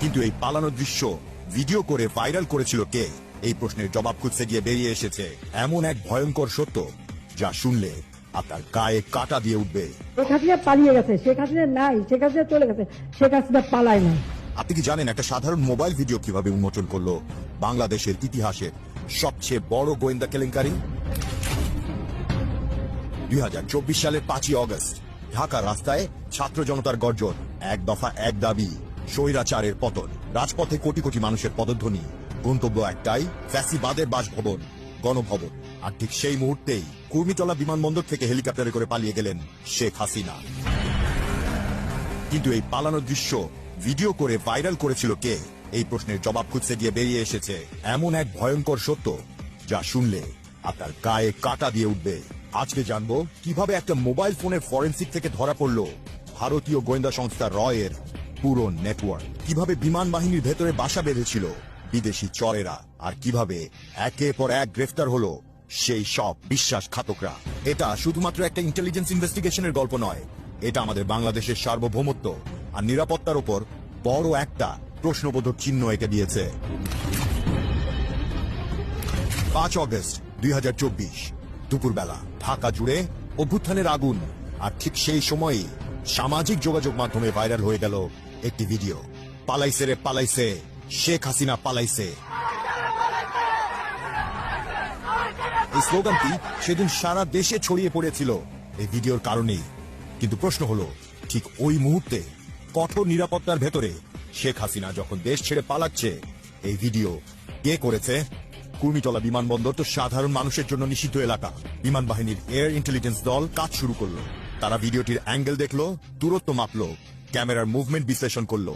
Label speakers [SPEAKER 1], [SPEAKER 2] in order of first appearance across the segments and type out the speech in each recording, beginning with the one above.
[SPEAKER 1] কিন্তু এই পালানোর দৃশ্য ভিডিও করে ভাইরাল করেছিল কে? এই প্রশ্নের জবাব খুঁজতে গিয়ে বেরিয়ে এসেছে এমন এক ভয়ঙ্কর সত্য যা শুনলে আপনার গায়ে কাটা দিয়ে উঠবে।
[SPEAKER 2] শেখ হাসিনা পালিয়ে গেছে শেখ হাসিনা নাই শেখ হাসিনা চলে গেছে শেখ হাসিনা পালায় না
[SPEAKER 1] আপনি কি জানেন একটা সাধারণ মোবাইল ভিডিও কীভাবে উন্মোচন করল? বাংলাদেশের ইতিহাসের সবচেয়ে বড় গোয়েন্দা কেলেঙ্কারি? দুই হাজার চব্বিশ সালের পাঁচই অগস্ট ঢাকা রাস্তায় ছাত্র জনতার গর্জন এক দফা এক দাবি। স্বৈরাচারের পতন। রাজপথে কোটি কোটি মানুষের পদধ্বনি। গন্তব্য একটাই, ফ্যাসিবাদের বাসভবন, গণভবন। আর ঠিক সেই মুহূর্তেই কুর্মিতলা বিমানবন্দর থেকে হেলিকপ্টারে করে পালিয়ে গেলেন শেখ হাসিনা। কিন্তু এই পালানোর দৃশ্য, ভিডিও করে ভাইরাল করেছিল কে? এই প্রশ্নের জবাব খুঁজতে গিয়ে বেরিয়ে এসেছে এমন এক ভয়ঙ্কর সত্য, যা শুনলে আপনার গায়ে কাটা দিয়ে উঠবে। আজকে জানব কীভাবে একটা মোবাইল ফোনের ফরেন্সিক থেকে ধরা পড়ল ভারতীয় গোয়েন্দা সংস্থা রয়ের পুরো নেটওয়ার্ক কীভাবে বিমান বাহিনীর ভেতরে বাসা বেঁধেছিল, বিদেশি চরেরা, আর কীভাবে একের পর এক গ্রেফতার হলো, সেই সব বিশ্বাসঘাতকরা। এটা শুধুমাত্র একটা ইন্টেলিজেন্স ইনভেস্টিগেশনের গল্প নয়, এটা আমাদের বাংলাদেশের সার্বভৌমত্ব আর নিরাপত্তার উপর বড় একটা প্রশ্নবোধক চিহ্ন এঁকে দিয়েছে। পাঁচ অগস্ট দুই হাজার চব্বিশ, দুপুরবেলা, ঢাকা জুড়ে অভ্যুত্থানের আগুন, আর ঠিক সেই সময়ই সামাজিক যোগাযোগ মাধ্যমে ভাইরাল হয়ে গেল একটি ভিডিও। পালাইছে রে, পালাইছে। শেখ হাসিনা পালাইছে। এই স্লোগানটি সেদিন সারা দেশে ছড়িয়ে পড়েছিল এই ভিডিওর কারণেই। কিন্তু প্রশ্ন হলো, ঠিক ওই মুহূর্তে কঠোর নিরাপত্তার ভেতরে শেখ হাসিনা যখন দেশ ছেড়ে পালাচ্ছে, এই ভিডিও কে করেছে? কুর্মিতলা বিমানবন্দর তো সাধারণ মানুষের জন্য নিষিদ্ধ এলাকা। বিমান বাহিনীর এয়ার ইন্টেলিজেন্স দল কাজ শুরু করল। তারা ভিডিওটির অ্যাঙ্গেল দেখল, দূরত্ব মাপলো, ক্যামেরার মুভমেন্ট বিশ্লেষণ করল,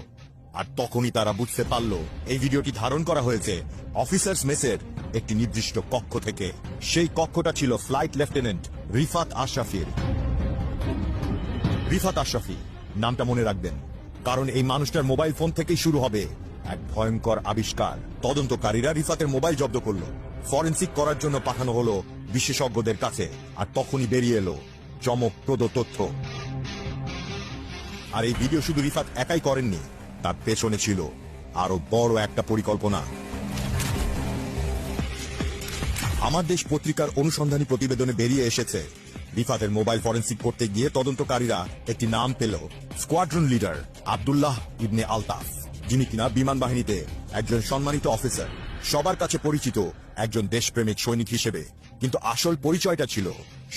[SPEAKER 1] আর তখনই তারা বুঝতে পারল, এই ভিডিওটি ধারণ করা হয়েছে অফিসার্স মেসের একটি নির্দিষ্ট কক্ষ থেকে। সেই কক্ষটা ছিল ফ্লাইট লেফটেন্যান্ট রিফাত আশরাফির। রিফাত আশরাফি, নামটা মনে রাখবেন, কারণ এই মানুষটার মোবাইল ফোন থেকেই শুরু হবে। এক ভয়ঙ্কর আবিষ্কার। তদন্তকারীরা রিফাতের মোবাইল জব্দ করল। ফরেন্সিক করার জন্য পাঠানো হলো বিশেষজ্ঞদের কাছে, আর তখনই বেরিয়ে এলো। চমকপ্রদ তথ্য। আর এই ভিডিও শুধু রিফাত একাই করেননি, তার পেছনে ছিল আরও বড় একটা পরিকল্পনা। আমার দেশ পত্রিকার অনুসন্ধানী প্রতিবেদনে বেরিয়ে এসেছে, রিফাতের মোবাইল ফরেন্সিক করতে গিয়ে তদন্তকারীরা একটি নাম পেল, স্কোয়াড্রন লিডার আব্দুল্লাহ ইবনে আলতাফ, যিনি কিনা বিমান বাহিনীতে একজন সম্মানিত অফিসার, সবার কাছে পরিচিত একজন দেশপ্রেমিক সৈনিক হিসেবে। কিন্তু আসল পরিচয়টা ছিল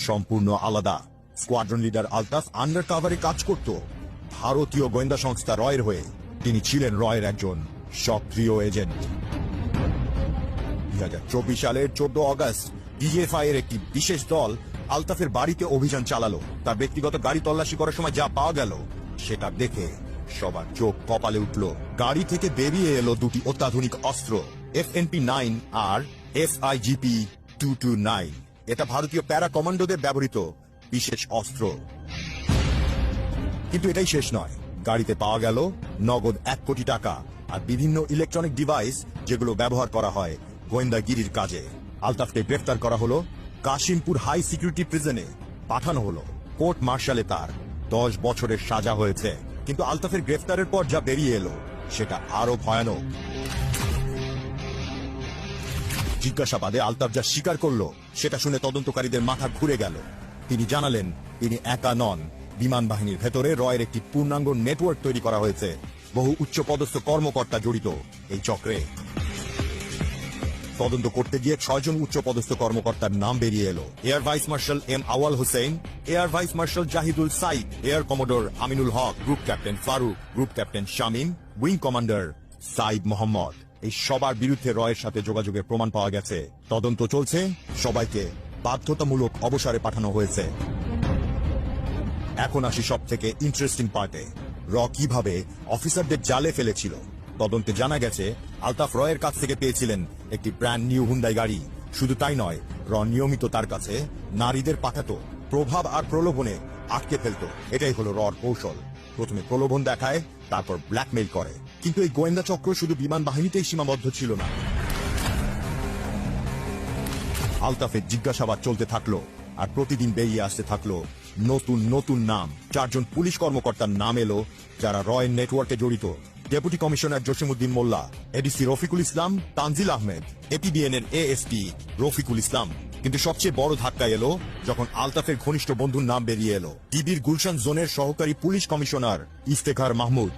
[SPEAKER 1] সম্পূর্ণ আলাদা। স্কোয়াড্রন লিডার আলতাফ আন্ডার কাভারে কাজ করত। ভারতীয় গোয়েন্দা সংস্থা রয়ের হয়ে তিনি ছিলেন রয়ের একজন সক্রিয় এজেন্ট। দুই হাজার চব্বিশ সালের চোদ্দ অগস্ট ডিজিএফআই এর একটি বিশেষ দল আলতাফের বাড়িতে অভিযান চালালো। তার ব্যক্তিগত গাড়ি তল্লাশি করার সময় যা পাওয়া গেল, সেটা দেখে সবার চোখ কপালে উঠল। গাড়ি থেকে বেরিয়ে এলো দুটি অত্যাধুনিক অস্ত্র এফ এনপি নাইন আর F IGP two two nine. এটা ভারতীয় প্যারা কমান্ডোদের ব্যবহৃত বিশেষ অস্ত্র। কিন্তু এটাই শেষ নয়। গাড়িতে পাওয়া গেল নগদ এক কোটি টাকা আর বিভিন্ন ইলেকট্রনিক ডিভাইস যেগুলো ব্যবহার করা হয় গোয়েন্দাগিরির কাজে। আলতাফকে গ্রেফতার করা হলো, কাশিমপুর হাই সিকিউরিটি প্রিজনে পাঠানো হলো। কোর্ট মার্শালে তার দশ বছরের সাজা হয়েছে। কিন্তু আলতাফের গ্রেফতারের পর যা বেরিয়ে এলো, সেটা আরও ভয়ানক। জিজ্ঞাসাবাদে আলতাফ যা স্বীকার করল, সেটা শুনে তদন্তকারীদের মাথা ঘুরে গেল। তিনি জানালেন, তিনি একা নন। বিমান বাহিনীর ভেতরে রয়ের একটি পূর্ণাঙ্গ নেটওয়ার্ক তৈরি করা হয়েছে। বহু উচ্চপদস্থ কর্মকর্তা জড়িত এই চক্রে। তদন্ত করতে গিয়ে ছয়জন উচ্চপদস্থ কর্মকর্তার নাম বেরিয়ে এলো। Air vice marshal M Awal Hossain, air vice marshal Jahidul Sayeed, air commodore Aminul Haque, group captain Faruk, group captain Shamim, wing commander Sayeed Mohammad. এই সবার বিরুদ্ধে রয়ের সাথে যোগাযোগের প্রমাণ পাওয়া গেছে। তদন্ত চলছে। সবাইকে বাধ্যতামূলক অবসরে পাঠানো হয়েছে। এখন আসি সব থেকে ইন্টারেস্টিং পার্টে র কীভাবে অফিসারদের জালে ফেলেছিল? তদন্তে জানা গেছে, আলতাফ রয়ের কাছ থেকে পেয়েছিলেন একটি ব্র্যান্ড নিউ হুন্দাই গাড়ি। শুধু তাই নয়, র নিয়মিত তার কাছে নারীদের পাঠাতো, প্রভাব আর প্রলোভনে আটকে ফেলতো। এটাই হলো রর কৌশল। প্রথমে প্রলোভন দেখায়, তারপর ব্ল্যাকমেইল করে। কিন্তু এই গোয়েন্দা চক্র শুধু বিমান বাহিনীতেই সীমাবদ্ধ ছিল না। আলতাফের জিজ্ঞাসাবাদ চলতে থাকল আর প্রতিদিন বেরিয়ে আসতে থাকল নতুন নতুন নাম। চারজন পুলিশ কর্মকর্তার নাম এলো, যারা রয়ের নেটওয়ার্কে জড়িত। Deputy commissioner Jasimuddin Molla, ADC Rafiqul Islam, Tanzil Ahmed APBN এর এএসপি রফিকুল ইসলাম। কিন্তু সবচেয়ে বড় ধাক্কা এলো যখন আলতাফের ঘনিষ্ঠ বন্ধুর নাম বেরিয়ে এলো। টিবির গুলশান জোনের সহকারী পুলিশ কমিশনার ইফতেখার মাহমুদ।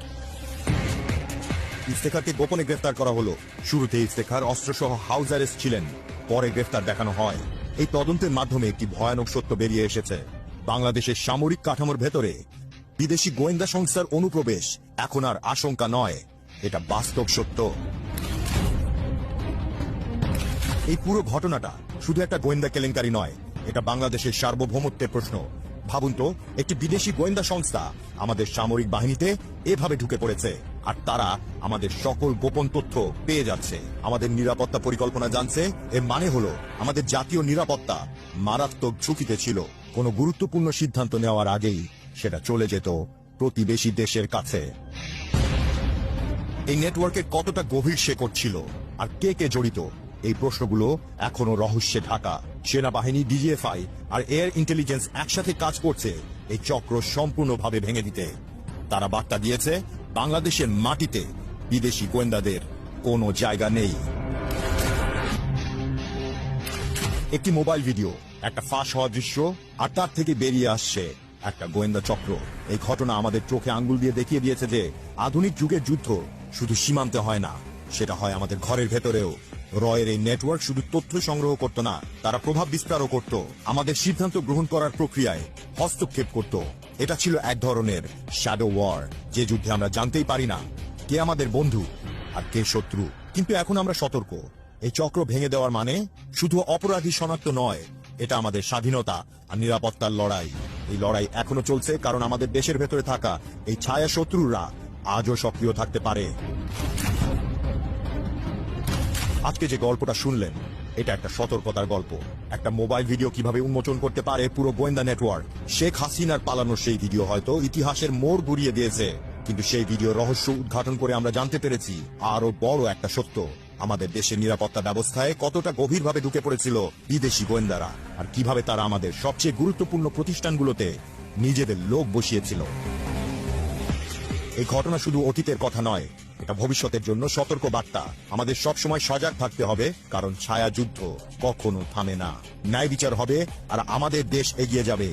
[SPEAKER 1] ইফতেখারকে গোপনে গ্রেফতার করা হলো। শুরুতে ইফতেখার অস্ত্রসহ হাউস অ্যারেস্ট ছিলেন, পরে গ্রেফতার দেখানো হয়। এই তদন্তের মাধ্যমে একটি ভয়ানক সত্য বেরিয়ে এসেছে। বাংলাদেশের সামরিক কাঠামোর ভেতরে বিদেশি গোয়েন্দা সংস্থার অনুপ্রবেশ এখন আর আশঙ্কা নয়। এটা বাস্তব সত্য। এই পুরো ঘটনাটা শুধু একটা গোয়েন্দা কেলেঙ্কারি নয়, এটা বাংলাদেশের সার্বভৌমত্বের প্রশ্ন। ভাবুন তো, একটি বিদেশি গোয়েন্দা সংস্থা আমাদের সামরিক বাহিনীতে এভাবে ঢুকে পড়েছে। আর তারা আমাদের সকল গোপন তথ্য পেয়ে যাচ্ছে। আমাদের নিরাপত্তা পরিকল্পনা জানছে। এর মানে হলো, আমাদের জাতীয় নিরাপত্তা মারাত্মক ঝুঁকিতে ছিল। কোনো গুরুত্বপূর্ণ সিদ্ধান্ত নেওয়ার আগেই সেটা চলে যেত প্রতিবেশী দেশের কাছে। এই নেটওয়ার্কের কতটা গভীর শেকড় ছিল আর কে কে জড়িত, এই প্রশ্নগুলো এখনও রহস্যে ঢাকা। সেনাবাহিনী, ডিজিএফআই আর এয়ার ইন্টেলিজেন্স একসাথে কাজ করছে এই চক্র সম্পূর্ণভাবে ভেঙে দিতে। তারা বার্তা দিয়েছে বাংলাদেশের মাটিতে বিদেশি গোয়েন্দাদের কোনো জায়গা নেই। একটি মোবাইল ভিডিও, একটা ফাঁস হওয়া দৃশ্য, আর তার থেকে বেরিয়ে আসছে একটা গোয়েন্দা চক্র। এই ঘটনা আমাদের চোখে আঙ্গুল দিয়ে দেখিয়ে দিয়েছে যে আধুনিক যুগের যুদ্ধ শুধু সীমান্তে হয় না, সেটা হয় আমাদের ঘরের ভেতরেও। রয়ের এই নেটওয়ার্ক শুধু তথ্য সংগ্রহ করত না, তারা প্রভাব বিস্তারও করত। আমাদের সিদ্ধান্ত গ্রহণ করার প্রক্রিয়ায় হস্তক্ষেপ করত। এটা ছিল এক ধরনের শ্যাডো ওয়ার যে যুদ্ধে আমরা জানতেই পারি না কে আমাদের বন্ধু আর কে শত্রু। কিন্তু এখন আমরা সতর্ক। এই চক্র ভেঙে দেওয়ার মানে শুধু অপরাধী শনাক্ত নয়, এটা আমাদের স্বাধীনতা আর নিরাপত্তার লড়াই। এই লড়াই এখনও চলছে কারণ আমাদের দেশের ভেতরে থাকা এই ছায়া শত্রুরা আজও সক্রিয় থাকতে পারে। আজকে যে গল্পটা শুনলেন এটা একটা সতর্কতার গল্প। একটা মোবাইল ভিডিও কীভাবে উন্মোচন করতে পারে পুরো গোয়েন্দা নেটওয়ার্ক। শেখ হাসিনার পালানোর সেই ভিডিও হয়তো ইতিহাসের মোড় ঘুরিয়ে দিয়েছে। কিন্তু সেই ভিডিও রহস্য উদ্ঘাটন করে আমরা জানতে পেরেছি আরও বড় একটা সত্য। আমাদের দেশের নিরাপত্তা ব্যবস্থায় কতটা গভীরভাবে ঢুকে পড়েছিল বিদেশি গোয়েন্দারা, আর কীভাবে তারা আমাদের সবচেয়ে গুরুত্বপূর্ণ প্রতিষ্ঠানগুলোতে নিজেদের লোক বসিয়েছিল। এই ঘটনা শুধু অতীতের কথা নয়, এটা ভবিষ্যতের জন্য সতর্ক বার্তা আমাদের সবসময় সজাগ থাকতে হবে, কারণ ছায়া যুদ্ধ কখনো থামে না। ন্যায় বিচার হবে, আর আমাদের দেশ এগিয়ে যাবে।